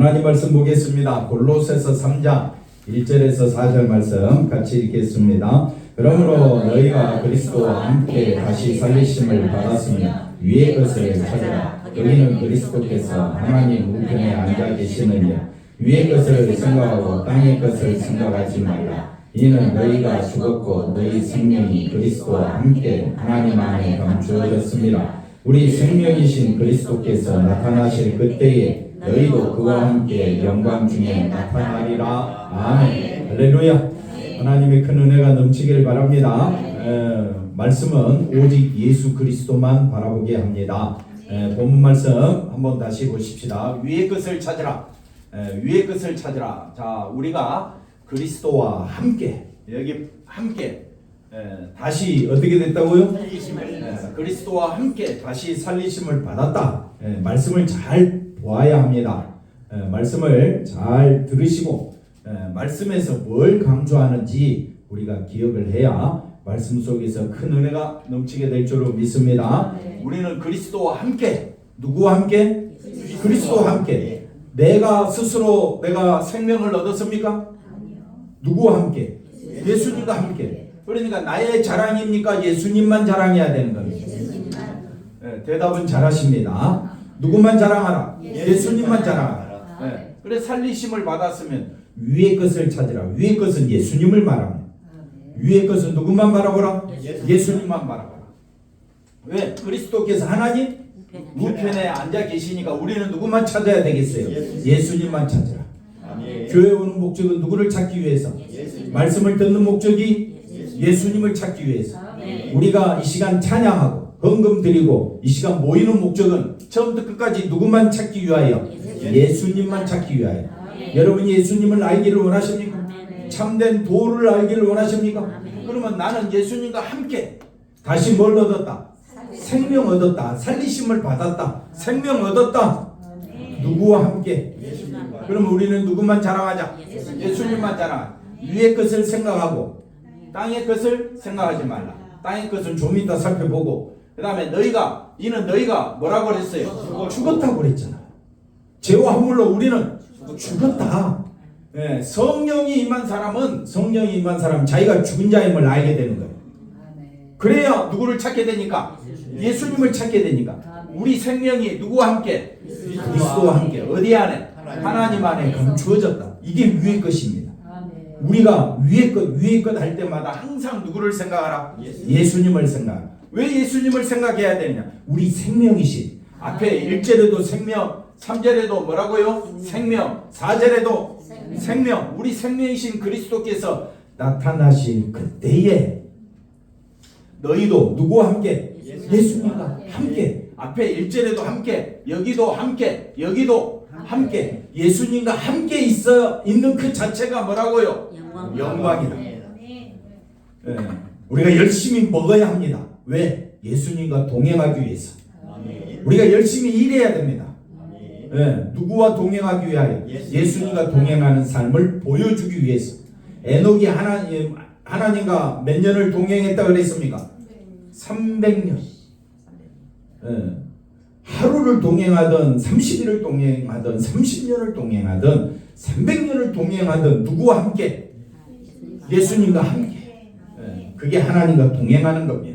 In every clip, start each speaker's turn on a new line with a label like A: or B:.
A: 하나님 말씀 보겠습니다. 골로새서 3장 1절에서 4절 말씀 같이 읽겠습니다. 그러므로 너희가 그리스도와 함께 다시 살리심을 받았으면 위의 것을 찾아라. 여기는 그리스도께서 하나님 우편에 앉아 계시느냐. 위의 것을 생각하고 땅의 것을 생각하지 말라. 이는 너희가 죽었고 너희 생명이 그리스도와 함께 하나님 안에 감추어졌습니다. 우리 생명이신 그리스도께서 나타나실 그때에 너희도 그와 함께 영광 중에 나타나리라. 아멘. 할렐루야. 하나님의 큰 은혜가 넘치기를 바랍니다. 에, 말씀은 오직 예수 그리스도만 바라보게 합니다. 에, 본문 말씀 한번 다시 보십시다. 위의 것을 찾으라. 에, 위의 것을 찾으라. 자, 우리가 그리스도와 함께 여기 함께 에, 다시 어떻게 됐다고요? 에, 그리스도와 함께 다시 살리심을 받았다. 에, 말씀을 잘 보아야 합니다. 에, 말씀을 잘 들으시고 에, 말씀에서 뭘 강조하는지 우리가 기억을 해야 말씀 속에서 큰 은혜가 넘치게 될 줄로 믿습니다. 우리는 그리스도와 함께 누구와 함께? 그리스도와 함께. 내가 스스로 내가 생명을 얻었습니까? 누구와 함께? 예수님과 함께. 그러니까 나의 자랑입니까? 예수님만 자랑해야 되는 겁니다. 예, 대답은 잘하십니다. 누구만 자랑하라? 예수 님만 자랑하라. 예, 그래 살리심을 받았으면 위의 것을 찾으라. 위의 것은 예수님을 말합니다. 위의 것은 누구만 바라보라? 예수 님만 바라보라. 왜? 그리스도께서 하나님 우편에 앉아 계시니까 우리는 누구만 찾아야 되겠어요? 예수 님만 찾으라. 교회 오는 목적은 누구를 찾기 위해서? 말씀을 듣는 목적이 예수님을 찾기 위해서. 우리가 이 시간 찬양하고 헌금 드리고 이 시간 모이는 목적은 처음부터 끝까지 누구만 찾기 위하여? 예수님만 찾기 위하여. 여러분이 예수님을 알기를 원하십니까? 참된 도를 알기를 원하십니까? 그러면 나는 예수님과 함께 다시 뭘 얻었다? 생명 얻었다. 살리심을 받았다. 생명 얻었다. 누구와 함께? 그럼 우리는 누구만 자랑하자? 예수님만 자랑. 위의 것을 생각하고 땅의 것을 생각하지 말라. 땅의 것은 좀 이따 살펴보고 그 다음에 너희가 이는 너희가 뭐라고 그랬어요? 죽었다고 그랬잖아. 죄와 허물로 우리는 죽었다. 예, 성령이 임한 사람은 성령이 임한 사람 자기가 죽은 자임을 알게 되는 거예요. 그래야 누구를 찾게 되니까 예수님을 찾게 되니까 우리 생명이 누구와 함께 그리스도와 함께 어디 안에 하나님 안에 감추어졌다. 이게 위의 것입니다. 우리가 위의 것 위의 것 할 때마다 항상 누구를 생각하라? 예수님을 생각. 왜 예수님을 생각해야 되느냐? 우리 생명이신 앞에 1절에도 생명, 3절에도 뭐라고요? 생명, 4절에도 생명, 우리 생명이신 그리스도께서 나타나실 그때에 너희도 누구와 함께? 예수님과 함께. 앞에 1절에도 함께, 여기도 함께, 여기도 함께. 예수님과 함께 있어 있는 그 자체가 뭐라고요? 영광이다. 예, 우리가 열심히 먹어야 합니다. 왜? 예수님과 동행하기 위해서. 우리가 열심히 일해야 됩니다. 예, 누구와 동행하기 위하여? 예수님과 동행하는 삶을 보여주기 위해서. 에녹이 하나님, 하나님과 몇 년을 동행했다 그랬습니까? 300년. 예, 하루를 동행하든 30일을 동행하든 30년을 동행하든 300년을 동행하든 누구와 함께? 예수님과 함께. 예, 그게 하나님과 동행하는 겁니다.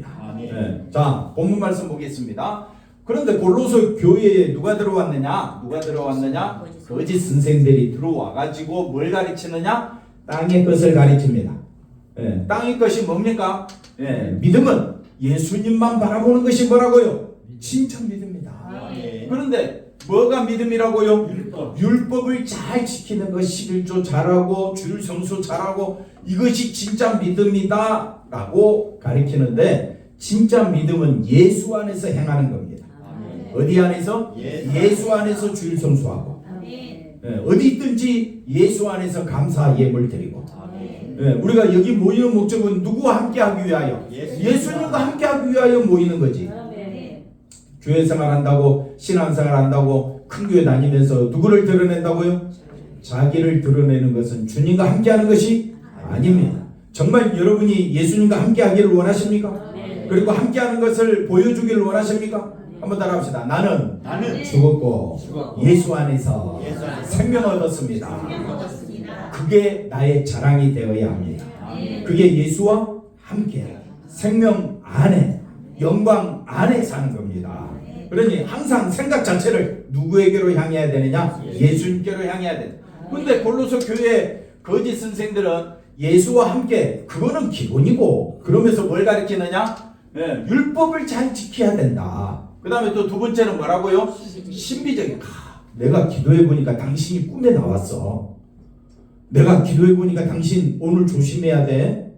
A: 예, 자, 본문 말씀 보겠습니다. 그런데 골로새 교회에 누가 들어왔느냐? 누가 들어왔느냐? 거짓 선생들이 들어와 가지고 뭘 가르치느냐? 땅의 것을 가르칩니다. 예, 땅의 것이 뭡니까? 예, 믿음은 예수님만 바라보는 것이 뭐라고요? 진짜 믿음이다. 그런데 뭐가 믿음이라고요? 율법. 을 잘 지키는 것, 11조 잘하고 줄 성수 잘하고 이것이 진짜 믿음이다라고 가르치는데 진짜 믿음은 예수 안에서 행하는 겁니다. 어디 안에서? 예 수 안에서 주일 성수하고. 예, 어디 있든지 예수 안에서 감사 예물 드리고. 예, 우리가 여기 모이는 목적은 누구와 함께 하기 위하여? 예수 님과 함께 하기 위하여 모이는 거지. 교회 생활 한다고 신앙생활 한다고 큰 교회 다니면서 누구를 드러낸다고요? 자기를 드러내는 것은 주님과 함께 하는 것이 아닙니다. 정말 여러분이 예수님과 함께 하기를 원하십니까? 그리고 함께 하는 것을 보여주기를 원하십니까? 한번 따라합시다. 나는
B: 나는
A: 죽었고
B: 죽었고
A: 예수 안에서
B: 예수 안에서
A: 생명 얻었습니다.
B: 생명
C: 얻었습니다.
A: 그게 나의 자랑이 되어야 합니다.
C: 네.
A: 그게 예수와 함께 생명 안에 영광 안에 사는 겁니다. 그러니 항상 생각 자체를 누구에게로 향해야 되느냐? 예수님께로 향해야 돼. 근데 골로새 교회 거짓 선생들은 예수와 함께 그거는 기본이고 그러면서 뭘 가르치느냐? 예, 율법을 잘 지켜야 된다. 그 다음에 또 두 번째는 뭐라고요? 신비적인. 아, 내가 기도해 보니까 당신이 꿈에 나왔어. 내가 기도해 보니까 당신 오늘 조심해야 돼.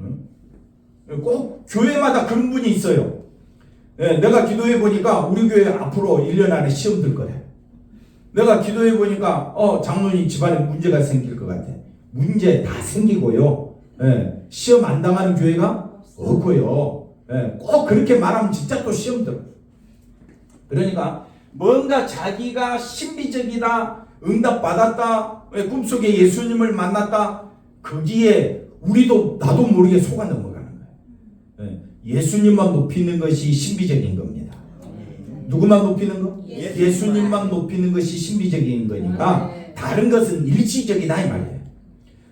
A: 응? 꼭 교회마다 그런 분이 있어요. 예, 내가 기도해 보니까 우리 교회 앞으로 1년 안에 시험 들 거래. 내가 기도해 보니까 어 장로님 집안에 문제가 생길 것 같아. 문제 다 생기고요. 예, 시험 안 당하는 교회가 없고요. 예, 꼭 그렇게 말하면 진짜 또 시험 들어. 그러니까 뭔가 자기가 신비적이다, 응답 받았다, 예, 꿈속에 예수님을 만났다, 거기에 우리도 나도 모르게 속아 넘어가는 거예요. 예, 예수님만 높이는 것이 신비적인 겁니다. 누구만 높이는 거?
C: 예수님만.
A: 예수님만 높이는 것이 신비적인 거니까
C: 네.
A: 다른 것은 일시적이다 이 말이에요.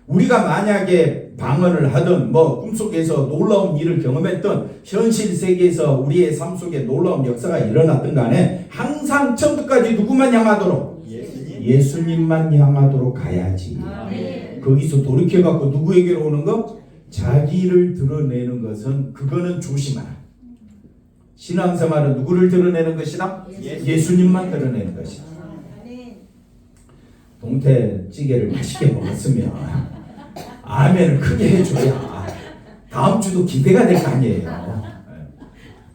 A: 우리가 만약에 방언을 하든 뭐 꿈속에서 놀라운 일을 경험했던 현실 세계에서 우리의 삶 속에 놀라운 역사가 일어났든 간에 항상 처음부터까지 누구만 향하도록
B: 예수님
A: 예수님만 향하도록 가야지. 거기서 돌이켜 갖고 누구에게로 오는 거? 자기를 드러내는 것은 그거는 조심하라. 신앙생활은 누구를 드러내는 것이다?
B: 예수.
A: 예수님만 드러내는 것이다.
C: 아멘.
A: 동태 찌개를 맛있게 먹었으면 아멘을 크게 해줘야 다음 주도 기대가 될 거 아니에요.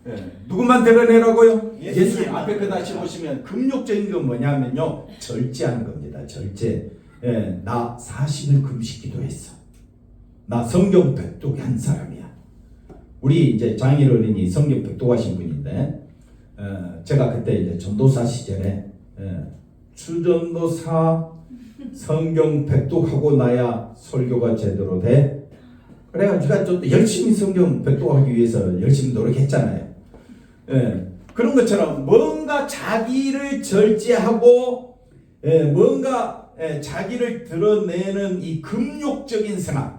A: 예. 예. 누구만 드러내라고요?
B: 예수님.
A: 앞에 그 다시 보시면 금욕적인 건 뭐냐면요 절제하는 겁니다. 절제. 예, 나 40일 금식 기도 했어. 나 성경 백독 한 사람이야. 우리 이제 장일 어린이 성경 백독하신 분인데 어, 제가 그때 이제 전도사 시절에 예, 추전도사 성경 백독하고 나야 설교가 제대로 돼. 그래가지고 제가 좀 열심히 성경 백독하기 위해서 열심히 노력했잖아요. 예, 그런 것처럼 뭔가 자기를 절제하고 예, 뭔가 예, 자기를 드러내는 이 금욕적인 생활.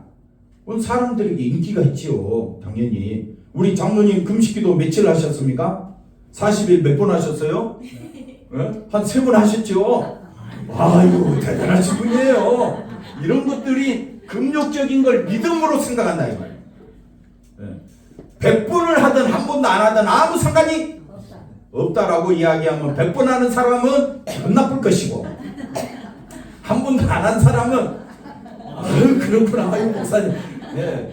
A: 그건 사람들에게 인기가 있지요. 당연히. 우리 장로님 금식기도 며칠 하셨습니까? 40일 몇 번 하셨어요? 예? 한세 번 하셨죠? 아유 대단하신 분이에요. 이런 것들이 금욕적인 걸 믿음으로 생각한다 이 말이에요. 예. 100번을 하든 한 번도 안 하든 아무 상관이
C: 없다.
A: 없다라고 이야기하면 100번 하는 사람은 기분 나쁠 것이고 한 번도 안 한 사람은 아유 그렇구나 아유 목사님 예.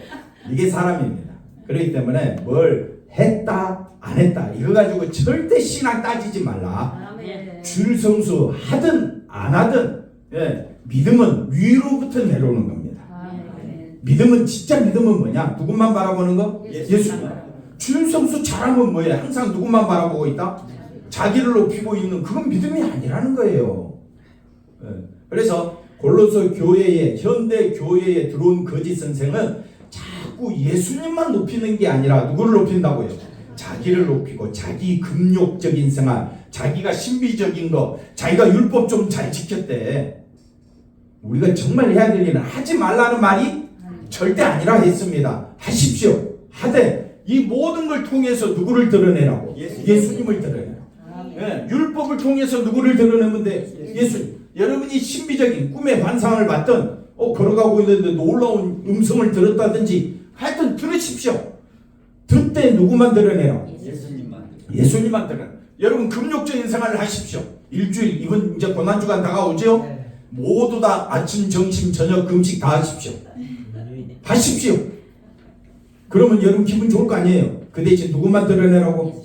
A: 이게 사람입니다. 그렇기 때문에 뭘 했다 안 했다 이거 가지고 절대 신앙 따지지 말라. 줄 성수 하든 안 하든 예, 믿음은 위로부터 내려오는 겁니다.
C: 아멘.
A: 믿음은 진짜 믿음은 뭐냐? 누구만 바라보는 거?
C: 예수님.
A: 예수님. 줄 성수 잘하면 뭐예요? 항상 누구만 바라보고 있다? 자기를 높이고 있는 그건 믿음이 아니라는 거예요. 예, 그래서 골로새 교회에 현대 교회에 들어온 거짓 선생은 자꾸 예수님만 높이는 게 아니라 누구를 높인다고요? 자기를 높이고 자기 금욕적인 생활, 자기가 신비적인 거, 자기가 율법 좀 잘 지켰대. 우리가 정말 해야 될 일은 하지 말라는 말이 절대 아니라 했습니다. 하십시오. 하되 이 모든 걸 통해서 누구를 드러내라고?
B: 예수님.
A: 예수님을 드러내라. 예, 율법을 통해서 누구를 드러내면 돼? 예수. 여러분이 신비적인 꿈의 환상을 봤던 어 걸어가고 있는데 놀라운 음성을 들었다든지 하여튼 들으십시오. 듣때 누구만 드러내라?
B: 예수님만
A: 예수님만 드러내. 여러분 금욕적인 생활을 하십시오. 일주일 이번 이제 고난 주간 다가오죠? 모두 다 아침, 점심, 저녁 금식 다 하십시오. 하십시오. 그러면 여러분 기분 좋을 거 아니에요. 그 대신 누구만 드러내라고?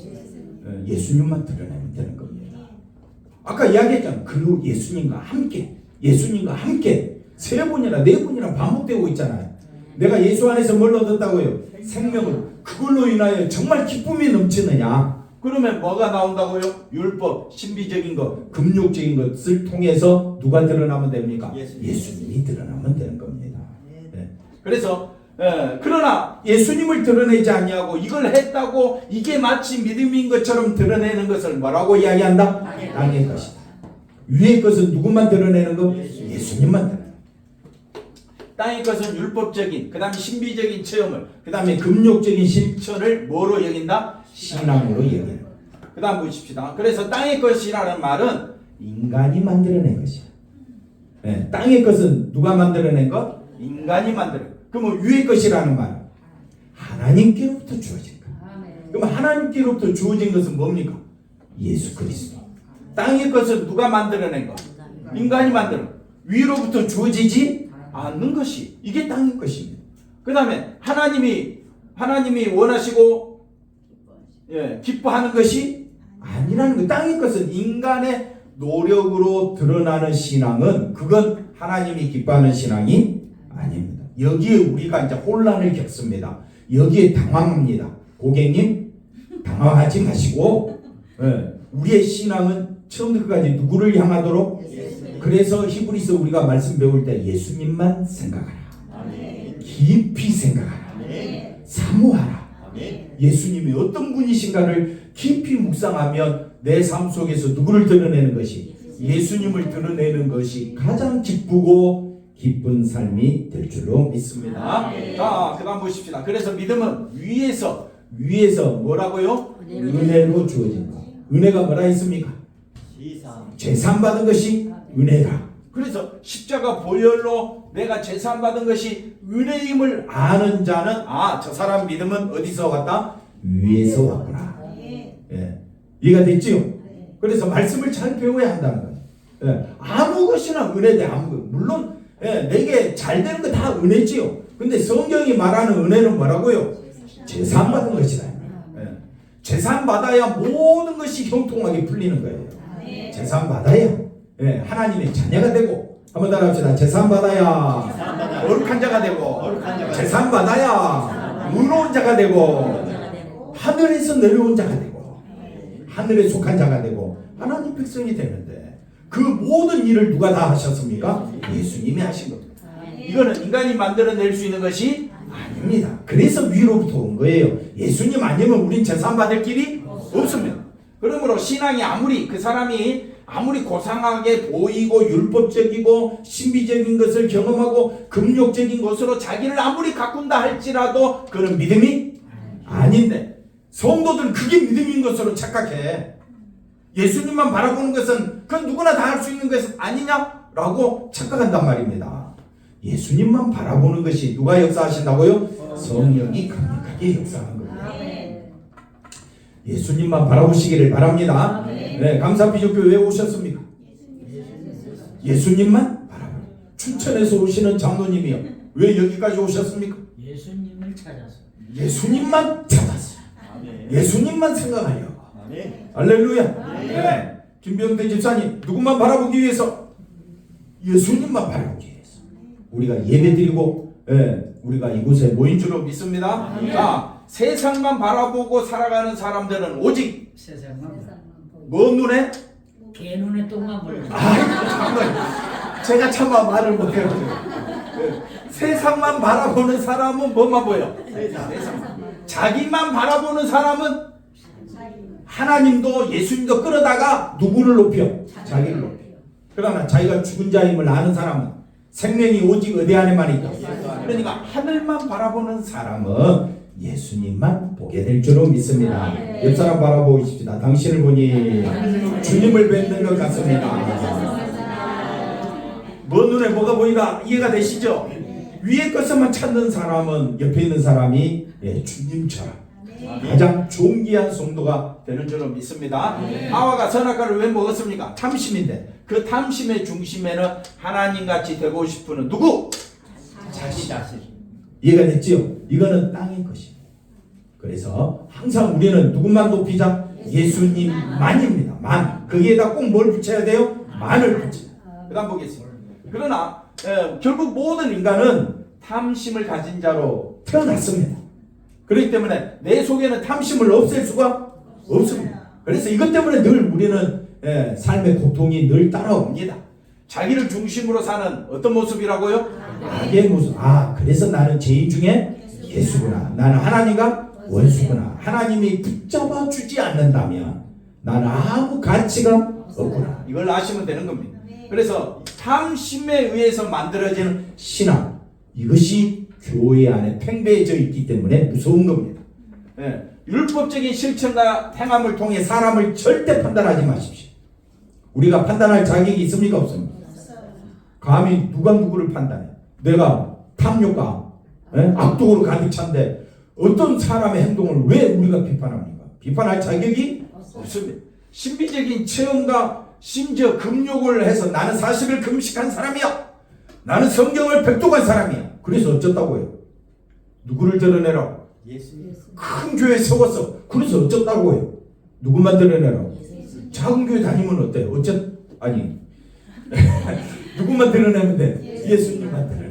A: 예, 예수님만 드러내면 되는 겁니다. 아까 이야기했잖아. 그리고 예수님과 함께, 예수님과 함께 세 번이나 네 번이나 반복되고 있잖아요. 내가 예수 안에서 뭘 얻었다고요? 생명을. 그걸로 인하여 정말 기쁨이 넘치느냐? 그러면 뭐가 나온다고요? 율법, 신비적인 것, 금욕적인 것을 통해서 누가 드러나면 됩니까?
B: 예수님.
A: 예수님이 드러나면 되는 겁니다. 네. 그래서 예, 그러나 예수님을 드러내지 아니하고 이걸 했다고 이게 마치 믿음인 것처럼 드러내는 것을 뭐라고 이야기한다? 땅의 것이다. 위의 것은 누구만 드러내는 거? 예수님만 드러내는 거. 땅의 것은 율법적인, 그 다음에 신비적인 체험을, 그 다음에 금욕적인 실천을 뭐로 여긴다? 신앙으로 여긴다. 그 다음 보십시다. 그래서 땅의 것이라는 말은 인간이 만들어낸 것이야. 예, 땅의 것은 누가 만들어낸 것? 인간이 만들어. 그러면 위의 것이라는 말은 하나님께로부터 주어진 것. 그럼 하나님께로부터 주어진 것은 뭡니까? 예수 그리스도. 땅의 것은 누가 만들어낸 것? 인간이 만들어. 위로부터 주어지지 않는 것이 이게 땅의 것입니다. 그 다음에 하나님이 하나님이 원하시고 예, 기뻐하는 것이 아니라는 거. 땅의 것은 인간의 노력으로 드러나는 신앙은 그건 하나님이 기뻐하는 신앙이 아닙니다. 여기에 우리가 이제 혼란을 겪습니다. 여기에 당황합니다. 고객님 당황하지 마시고 예, 우리의 신앙은 처음부터 끝까지 누구를 향하도록 그래서 히브리서 우리가 말씀 배울 때 예수님만 생각하라. 깊이 생각하라. 사모하라. 예수님이 어떤 분이신가를 깊이 묵상하면 내 삶 속에서 누구를 드러내는 것이 예수님을 드러내는 것이 가장 기쁘고 기쁜 삶이 될 줄로 믿습니다. 자, 그다음 보십시다. 그래서 믿음은 위에서 위에서 뭐라고요? 은혜로 주어진 것. 은혜가 뭐라 했습니까? 재산 받은 것이 은혜다. 그래서 십자가 보혈로 내가 재산 받은 것이 은혜임을 아는 자는 아 저 사람 믿음은 어디서 왔다? 위에서 왔구나. 예. 이해가 됐지요? 그래서 말씀을 잘 배워야 한다는 거예요. 예. 아무 것이나 은혜대 아무 것. 물론 예, 내게 잘 되는 거 다 은혜지요. 근데 성경이 말하는 은혜는 뭐라고요? 재산 받은 것이다. 예. 재산 받아야 모든 것이 형통하게 풀리는 거예요. 재산 받아야 예, 하나님의 자녀가 되고 한번 따라합시다. 재산 받아야 거룩한 자가 되고 재산 받아야 의로운 자가 되고 하늘에서 내려온 자가 되고 하늘에 속한 자가 되고 하나님 백성이 되는데 그 모든 일을 누가 다 하셨습니까? 예수님이 하신 겁니다. 이거는 인간이 만들어낼 수 있는 것이 아닙니다. 그래서 위로부터 온 거예요. 예수님 아니면 우린 재산 받을 길이 없습니다. 그러므로 신앙이 아무리 그 사람이 아무리 고상하게 보이고 율법적이고 신비적인 것을 경험하고 금욕적인 것으로 자기를 아무리 가꾼다 할지라도 그는 믿음이 아닌데 성도들은 그게 믿음인 것으로 착각해. 예수님만 바라보는 것은 그건 누구나 다 할 수 있는 것 아니냐라고 착각한단 말입니다. 예수님만 바라보는 것이 누가 역사하신다고요? 성령이 강력하게 역사하는 겁니다. 예수님만 바라보시기를 바랍니다. 네, 감사비조교 왜 오셨습니까? 예수님만 바라보. 춘천에서 오시는 장로님이요. 왜 여기까지 오셨습니까?
B: 예수님을 찾아서
A: 예수님만 찾았어요. 예수님만 생각하려고. 할렐루야. 네. 김병대 집사님 누구만 바라보기 위해서 예수님만 바라보기 위해서 우리가 예배 드리고 예, 우리가 이곳에 모인 줄로 믿습니다. 자 세상만 바라보고 살아가는 사람들은 오직
B: 세상만
A: 뭔 눈에
B: 개 눈에 똥만 보여.
A: 정말 제가 차마 말을 못해요. 예, 세상만 바라보는 사람은 뭐만 보여? 세상. 자기만 바라보는 사람은 하나님도 예수님도 끌어다가 누구를 높여? 자기를 높여. 그러나 자기가 죽은 자임을 아는 사람은 생명이 오직 어디 안에만 있다. 그러니까 하늘만 바라보는 사람은 예수님만 보게 될 줄로 믿습니다. 옆 사람 바라보십시다. 당신을 보니 주님을 뵙는 것 같습니다. 먼 눈에 뭐가 보이다 이해가 되시죠? 위의 것만 찾는 사람은 옆에 있는 사람이 예, 주님처럼 가장 존귀한 성도가 되는 줄로 믿습니다. 하와가 선악과를 왜 먹었습니까? 탐심인데 그 탐심의 중심에는 하나님 같이 되고 싶은 누구?
B: 자기 자신.
A: 이해가 됐지요? 이거는 땅의 것입니다. 그래서 항상 우리는 누구만 높이자? 예수님만입니다. 만. 거기에다 꼭 뭘 붙여야 돼요? 만을 붙여. 그 다음 보겠습니다. 그러나 에, 결국 모든 인간은 탐심을 가진 자로 태어났습니다. 그렇기 때문에 내 속에는 탐심을 없앨 수가 없습니다. 그래서 이것 때문에 늘 우리는 예, 삶의 고통이 늘 따라옵니다.
D: 자기를 중심으로 사는 어떤 모습이라고요?
A: 악의 모습. 아, 그래서 나는 죄인 중에 예수구나. 나는 하나님과 원수구나. 하나님이 붙잡아 주지 않는다면 나는 아무 가치가 없구나.
D: 이걸 아시면 되는 겁니다.
E: 네.
D: 그래서 탐심에 의해서 만들어지는
A: 신앙. 이것이 교회 안에 팽배해져 있기 때문에 무서운 겁니다.
D: 예, 율법적인 실천과 행함을 통해
A: 사람을 절대 판단하지 마십시오. 우리가 판단할 자격이 있습니까? 없습니까? 감히 누가 누구를 판단해? 내가 탐욕과 예? 악독으로 가득 찬데 어떤 사람의 행동을 왜 우리가 비판합니까? 비판할 자격이
D: 없습니다. 신비적인 체험과 심지어 금욕을 해서 나는 40일 금식한 사람이야. 나는 성경을 백독한 사람이야.
A: 그래서 어쩌다고요? 누구를 드러내라고?
F: 예수님.
A: 큰 교회 세웠어. 그래서 어쩌다고요? 누구만 드러내라고? 작은 교회 다니면 어때? 어쩌 아니 누구만 드러내면 돼? 예수님만.
E: 네.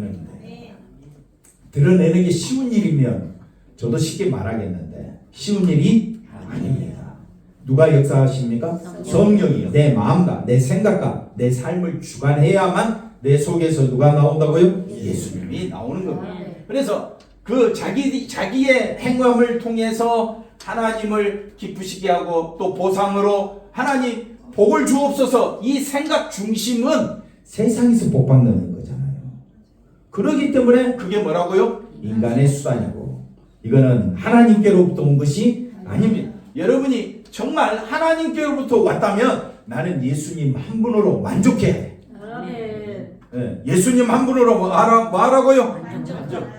A: 드러내는 게 쉬운 일이면 저도 쉽게 말하겠는데 쉬운 일이 아닙니다. 누가 역사하십니까? 성령이 내 마음과 내 생각과 내 삶을 주관해야만 내 속에서 누가 나온다고요? 예수님이.
D: 이 나오는 겁니다.
F: 네.
D: 그래서 그 자기 자기의 행함을 통해서 하나님을 기쁘시게 하고 또 보상으로 하나님 복을 주옵소서 이 생각 중심은
A: 세상에서 복 받는 거잖아요. 그러기 때문에
D: 그게 뭐라고요?
A: 인간의 수단이고 이거는 하나님께로부터 온 것이
D: 아닙니다. 여러분이 정말 하나님께로부터 왔다면 나는 예수님 한 분으로 만족해야 돼. 예, 예수님 한 분으로 뭐 하라, 뭐 하라고요?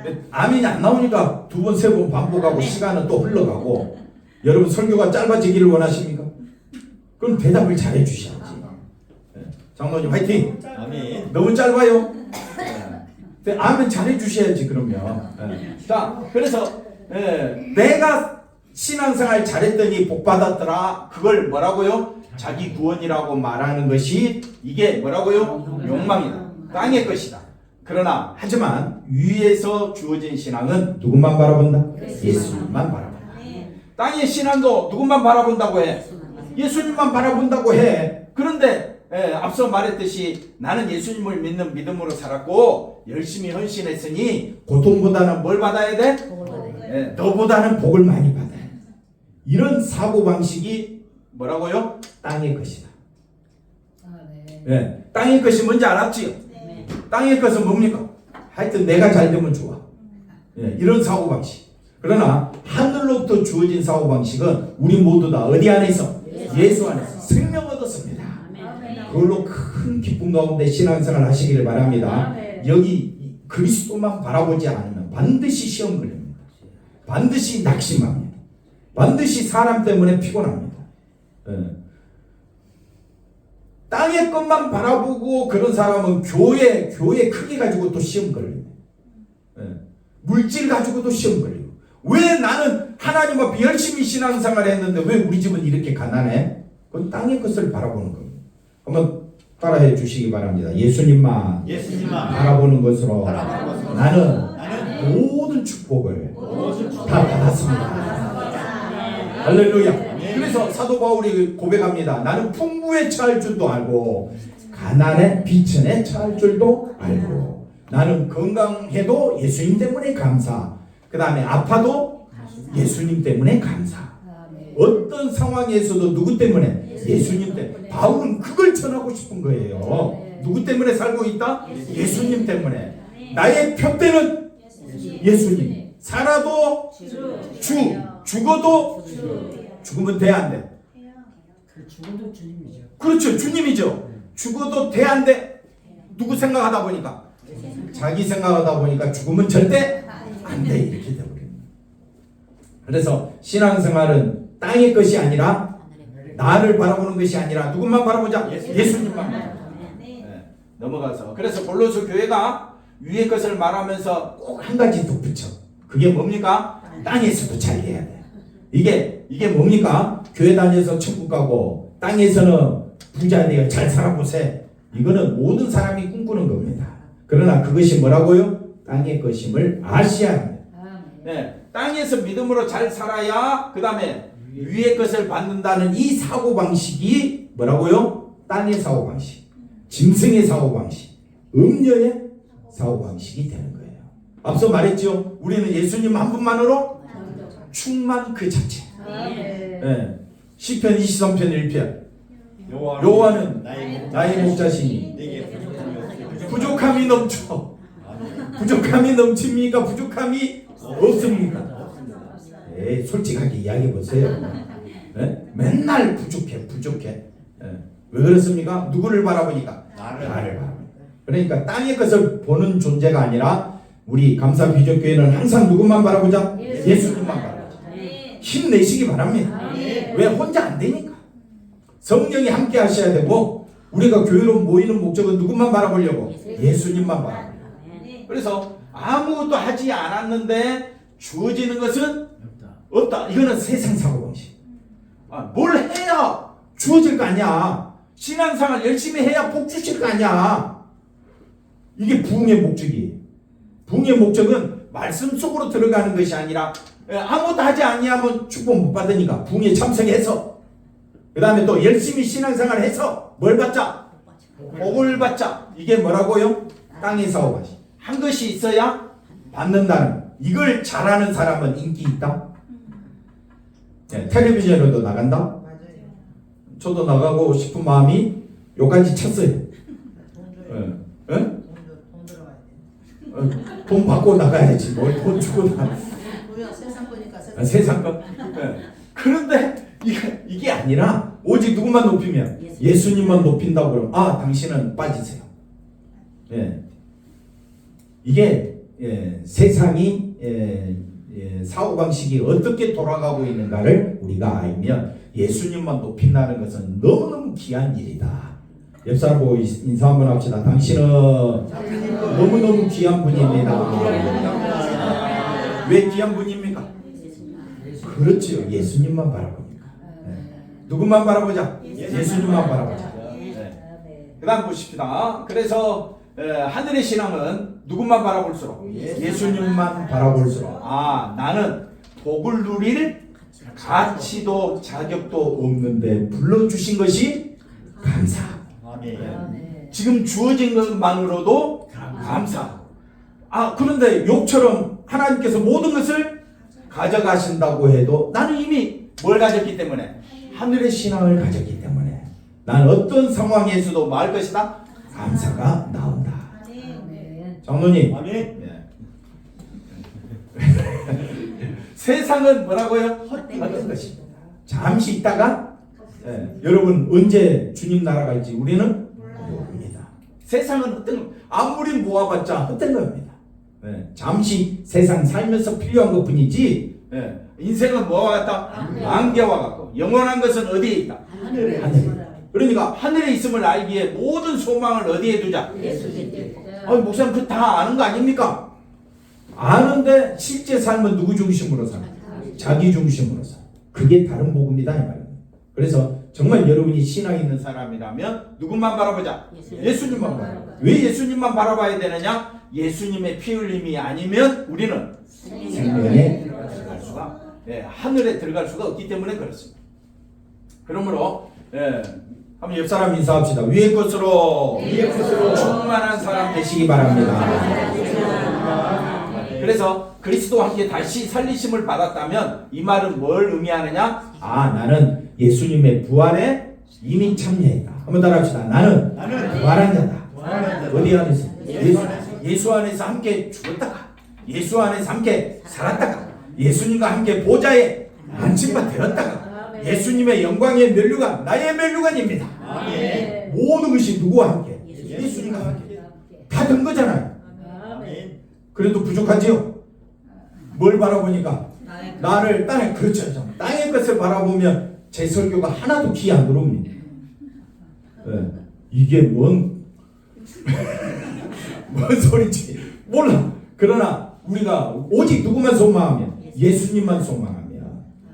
D: 예,
A: 아멘이 안 나오니까 두 번 세 번 반복하고 시간은 또 흘러가고 여러분 설교가 짧아지기를 원하십니까? 그럼 대답을 잘해 주셔야지. 예, 장로님 화이팅.
D: 아멘.
A: 너무 짧아요. 네, 아멘 잘해 주셔야지 그러면. 예.
D: 자, 그래서 예, 내가 신앙생활 잘했더니 복 받았더라. 그걸 뭐라고요? 자기 구원이라고 말하는 것이 이게 뭐라고요? 욕망이다. 땅의 것이다. 그러나
A: 하지만
D: 위에서 주어진 신앙은
A: 누구만 바라본다? 예수님만 바라본다.
E: 네.
D: 땅의 신앙도 누구만 바라본다고 해? 예수님만 바라본다고 해. 그런데 예, 앞서 말했듯이 나는 예수님을 믿는 믿음으로 살았고 열심히 헌신했으니 고통보다는 뭘 받아야 돼? 예,
A: 너보다는 복을 많이 받아. 이런 사고 방식이
D: 뭐라고요?
A: 땅의 것이다.
F: 네.
D: 예, 땅의 것이 뭔지 알았지요?
E: 네.
D: 땅의 것은 뭡니까?
A: 하여튼 내가 잘 되면 좋아. 예, 이런 사고 방식. 그러나 하늘로부터 주어진 사고 방식은 우리 모두 다 어디 안에 있어? 예수 안에서 생명. 그걸로 큰 기쁨 가운데 신앙생활 하시기를 바랍니다. 여기 이 그리스도만 바라보지 않으면 반드시 시험 걸립니다. 반드시 낙심합니다. 반드시 사람 때문에 피곤합니다. 예. 땅의 것만 바라보고 그런 사람은 교회 교회 크기 가지고 또 시험 걸립니다. 예. 물질 가지고도 시험 걸리고 왜 나는 하나님 앞에 열심히 신앙생활 했는데 왜 우리 집은 이렇게 가난해? 그건 땅의 것을 바라보는 겁니다. 한번 따라해 주시기 바랍니다. 예수님만
F: 예수님만
A: 바라보는 것으로
F: 바라보는 것으로
A: 나는
F: 나는
A: 모든 축복을 다 받았습니다. 할렐루야. 그래서 사도 바울이 고백합니다. 나는 풍부에 처할 줄도 알고 가난에 비천에 처할 줄도 알고 나는 건강해도 예수님 때문에 감사. 그 다음에 아파도 예수님 때문에 감사. 어떤 상황에서도 누구 때문에? 예수님 때문에. 바울은 그걸 전하고 싶은 거예요. 누구 때문에 살고 있다? 예수님 때문에. 나의 표대는 예수님. 살아도 주, 죽어도 죽으면 돼, 안 돼?
F: 그 죽어도 주님이죠.
A: 그렇죠. 주님이죠. 죽어도 돼, 안 돼? 누구 생각하다 보니까? 자기 생각하다 보니까 죽으면 절대 안 돼. 이렇게 되버립니다. 그래서 신앙생활은 땅의 것이 아니라 나를 바라보는 것이 아니라 누구만 바라보자? 예수 님만 바라보자.
E: 네.
D: 예, 넘어가서 그래서 골로새 교회가 위의 것을 말하면서
A: 꼭 한 가지 덧붙여. 그게 뭡니까? 땅에서도 잘 해야 돼. 이게 이게 뭡니까? 교회 다녀서 천국 가고 땅에서는 부자 되어 잘 살아보세. 이거는 모든 사람이 꿈꾸는 겁니다. 그러나 그것이 뭐라고요? 땅의 것임을 아셔야 합니다.
D: 예, 땅에서 믿음으로 잘 살아야 그 다음에 위의 것을 받는다는
A: 이 사고 방식이 뭐라고요? 땅의 사고 방식.
G: 짐승의 사고방식, 음녀의 사고방식이 되는 거예요.
A: 앞서 말했죠. 우리는 예수님 한 분만으로 충만 그 자체.
D: 아멘.
A: 예. 시편 23편 1편.
F: 여호와는, 나의
A: 나의 목자시니.
F: 부족함이
A: 넘쳐. 부족함이 넘칩니까? 부족함이 없습니까? 예, 솔직하게 이야기해 보세요. 예? 맨날 부족해, 부족해. 예. 왜 그렇습니까? 누구를 바라보니까
F: 나를
A: 나를 바라보니까. 그러니까 땅의 것을 보는 존재가 아니라 우리 감사 비전교회는 항상 누구만 바라보자? 예수 님만 바라보자.
H: 아멘.
A: 힘내시기 바랍니다. 왜 혼자 안 되니까? 성령이 함께 하셔야 되고 우리가 교회로 모이는 목적은 누구만 바라보려고? 예수님만 바라보려고. 그래서 아무것도 하지 않았는데 주어지는 것은
D: 없다.
A: 이거는 세상 사고방식. 아, 뭘 해야 주어질 거 아니야. 신앙생활 열심히 해야 복 주실 거 아니야. 이게 부흥의 목적이에요. 부흥의 목적은 말씀 속으로 들어가는 것이 아니라 에, 아무것도 하지 아니하면 축복 못 받으니까 부흥에 참석해서 그 다음에 또 열심히 신앙생활 해서 뭘 받자? 복을 받자. 이게 뭐라고요? 땅의 사고방식. 한 것이 있어야 받는다는 이걸 잘하는 사람은 인기 있다. 네, 텔레비전에도 나간다.
I: 맞아요.
A: 저도 나가고 싶은 마음이 요까지
I: 줘요.
A: 예? 예?
I: 돈, 줘, 돈 들어가야 돼.
A: 어, 돈 받고 나가야지. 뭘돈 주고 나.
I: 뭐야 세상 거니까
A: 아,
I: 세상.
A: 세상 것. 예. 그런데 이게, 이게 아니라 오직 누구만 높이면 예수님만 높인다고 그러면 아 당신은 빠지세요. 예. 이게 예, 세상이 예, 예, 사고 방식이 어떻게 돌아가고 있는가를 우리가 알면 예수님만 높인다는 것은 너무너무 귀한 일이다. 옆 사람 보고 인- 인사 한번 합시다. 당신은 너무너무 귀한 분입니다. 왜 귀한 분입니까? 그렇지요. 예수님만 바라봅니다. 네. 누구만 바라보자? 예수님만 바라보자. 네. 그 다음 보십시다. 그래서 에, 하늘의 신앙은 누구만 바라볼수록 예수님만 바라볼수록 아 나는 복을 누릴 가치도 자격도 없는데 불러주신 것이 감사.
F: 아멘.
D: 아멘.
A: 지금 주어진 것만으로도 감사. 아 그런데 욕처럼 하나님께서 모든 것을 가져가신다고 해도 나는 이미 뭘 가졌기 때문에 하늘의 신앙을 가졌기 때문에 나는 어떤 상황에서도 말 것이다 감사가 나온다. 장로님
F: 아멘.
A: 예. 세상은 뭐라고요? 헛된 것이 잠시 있다가 예, 여러분 언제 주님 나라 갈지 우리는 모릅니다. 세상은 거 아무리 모아봤자 헛된 겁니다. 예, 잠시 세상 살면서 필요한 것뿐이지 예, 인생은 뭐와 같다? 안개와 같고 영원한 것은 어디에 있다?
F: 하늘에.
A: 하늘에. 그러니까 하늘에 있음을 알기에 모든 소망을 어디에 두자? 아니 목사님 그 다 아는 거 아닙니까? 아는데 실제 삶은 누구 중심으로 살아? 자기 중심으로 살아. 그게 다른 복음이다 이 말입니다. 그래서 정말 여러분이 신앙 있는 사람이라면 누구만 바라보자? 예수님 만 바라보자. 왜 예수님만 바라봐야 되느냐? 예수님의 피 흘림이 아니면 우리는 생명에 들어갈 수가 예, 하늘에 들어갈 수가 없기 때문에 그렇습니다. 그러므로 예, 한번 옆 사람 인사합시다. 위의 것으로 충만한 사람 되시기 바랍니다. 그래서 그리스도와 함께 다시 살리심을 받았다면 이 말은 뭘 의미하느냐? 아 나는 예수님의 부활에 이미 참여했다. 한번 따라합시다. 나는
F: 나는
A: 부활한 자다. 어디 안에서?
F: 예수.
A: 예수
F: 안에서
A: 함께 죽었다가 예수 안에서 함께 살았다가 예수님과 함께 보좌에 안침바 되었다가 예수님의 영광의 면류관 나의 면류관입니다.
F: 아멘.
A: 모든 것이 누구와 함께? 예수님과 함께 다 된 거잖아요.
F: 아멘.
A: 그래도 부족하지요? 뭘 바라보니까 나를 땅에 그렇죠. 땅의 것을 바라보면 제 설교가 하나도 귀안 들어옵니다. 예, 이게 뭔, 뭔 소리지? 몰라. 그러나 우리가 오직 누구만 소망하면 예수님만 소망하면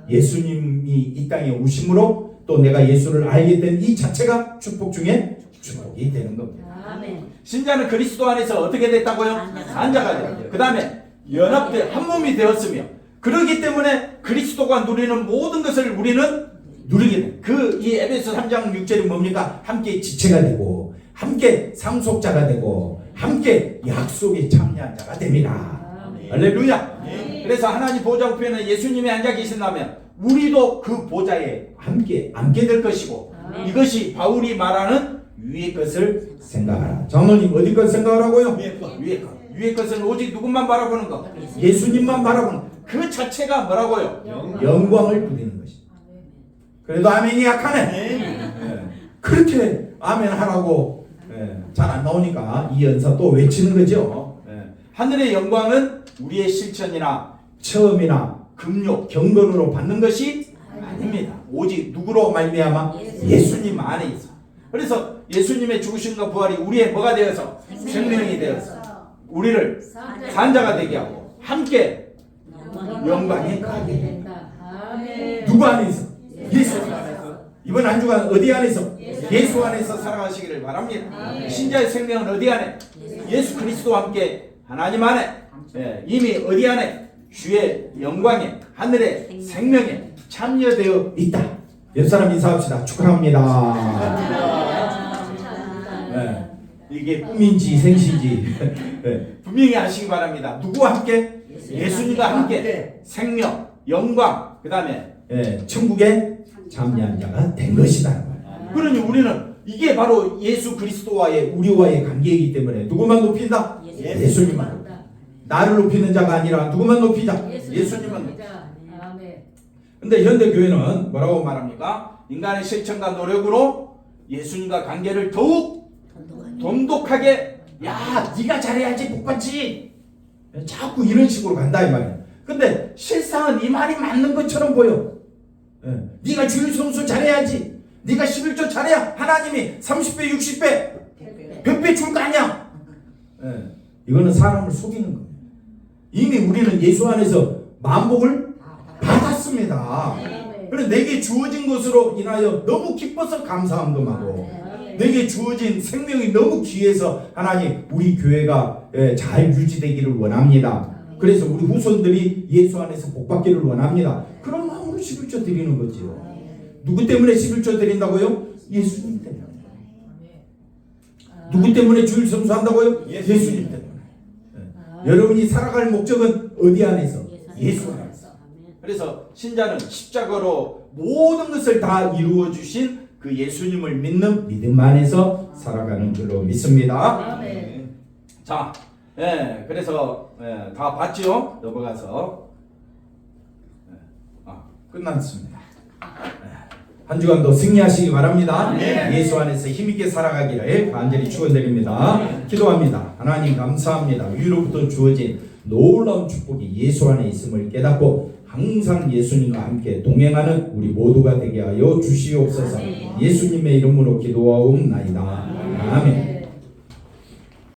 A: 예수님이 이 땅에 오심으로 또 내가 예수를 알게 된 이 자체가 축복 중에 축복이 되는 겁니다.
H: 아멘.
A: 신자는 그리스도 안에서 어떻게 됐다고요? 안자가 되었죠. 그 다음에 연합돼 한 몸이 되었으며 그러기 때문에 그리스도가 누리는 모든 것을 우리는 누리게 돼. 그이 에베소 3장 6절이 뭡니까? 함께 지체가 되고 함께 상속자가 되고 함께 약속에 참여한 자가 됩니다.
D: 아멘.
A: 할렐루야.
F: 아멘.
A: 그래서 하나님 보좌 우편에 예수님이 앉아 계신다면 우리도 그 보좌에 함께 앉게 될 것이고
D: 아멘.
A: 이것이 바울이 말하는 위의 것을 생각하라. 장로님 어디 것 생각하라고요?
F: 위의 것.
A: 위의 것. 위의 것은 오직 누구만 바라보는 것. 예수님만 바라보는 그 자체가 뭐라고요?
F: 영광.
A: 영광 을 부리는 것이. 그래도 아멘이 약하네.
F: 아멘.
A: 예. 그렇게 아멘 하라고 예, 잘안 나오니까 이 연사 또 외치는 거죠. 예. 하늘의 영광은 우리의 실천이나 처음이나 금욕 경건으로 받는 것이 아닙니다. 오직 누구로 말미암아 예수님 안에 있어. 그래서 예수님의 죽으심과 부활이 우리의 뭐가 되어서 생명이 되어서 우리를 산자가 되게 하고 함께 영광에 가게
D: 된다.
A: 누구 안에 있어? 예수 안에서. 이번 한 주간 어디 안에서? 예수 안에서 살아가시기를 바랍니다. 신자의 생명은 어디 안에? 예수 그리스도와 함께 하나님 안에 예, 이미 어디 안에? 주의 영광에 하늘의 생명에 참여되어 있다. 옆 사람 인사합시다. 축하합니다. 예, 이게 꿈인지 생시인지 예, 분명히 하시기 바랍니다. 누구와 함께? 예수님과 함께 생명, 영광, 그 다음에 천국에 참여한 자가 된 것이다. 그러니 우리는 이게 바로 예수 그리스도와의 우리와의 관계이기 때문에 누구만 높인다? 예수님만. 나를 높이는 자가 아니라 누구만 높이자? 예수님 만. 높이자.
D: 아멘.
A: 근데 현대 교회는 뭐라고 말합니까? 인간의 실천과 노력으로 예수님과 관계를 더욱 돈독하게 야 네가 잘해야지 복 받지 자꾸 이런 식으로 간다 이 말이야 근데 실상은 이 말이 맞는 것처럼 보여 예. 네가 주일 성수 잘해야지 네가 11조 잘해야 하나님이 30배 60배 100배 줄 거 아니야 예. 이거는 사람을 속이는 거예요 이미 우리는 예수 안에서 만복을 받았습니다
D: 아멘.
A: 그래 내게 주어진 것으로 인하여 너무 기뻐서 감사함금하고
D: 아멘.
A: 내게 주어진 생명이 너무 귀해서 하나님 우리 교회가 예, 잘 유지되기를 원합니다. 그래서 우리 후손들이 예수 안에서 복받기를 원합니다. 그런 마음으로 11조 드리는 거지요. 누구 때문에 11조 드린다고요? 예수님 때문에. 누구 때문에 주일 성수한다고요? 예수님 때문에. 예. 여러분이 살아갈 목적은 어디 안에서? 예수 안에서. 그래서 신자는 십자가로 모든 것을 다 이루어 주신 그 예수님을 믿는 믿음 안에서 살아가는 줄로 믿습니다. 자, 예, 그래서 예, 다 봤죠? 넘어가서 예, 아, 끝났습니다. 예, 한 주간도 승리하시기 바랍니다.
F: 네.
A: 예수 안에서 힘있게 살아가기를 간절히 축원드립니다. 기도합니다. 하나님 감사합니다. 위로부터 주어진 놀라운 축복이 예수 안에 있음을 깨닫고 항상 예수님과 함께 동행하는 우리 모두가 되게 하여 주시옵소서. 예수님의 이름으로 기도하옵나이다. 아멘.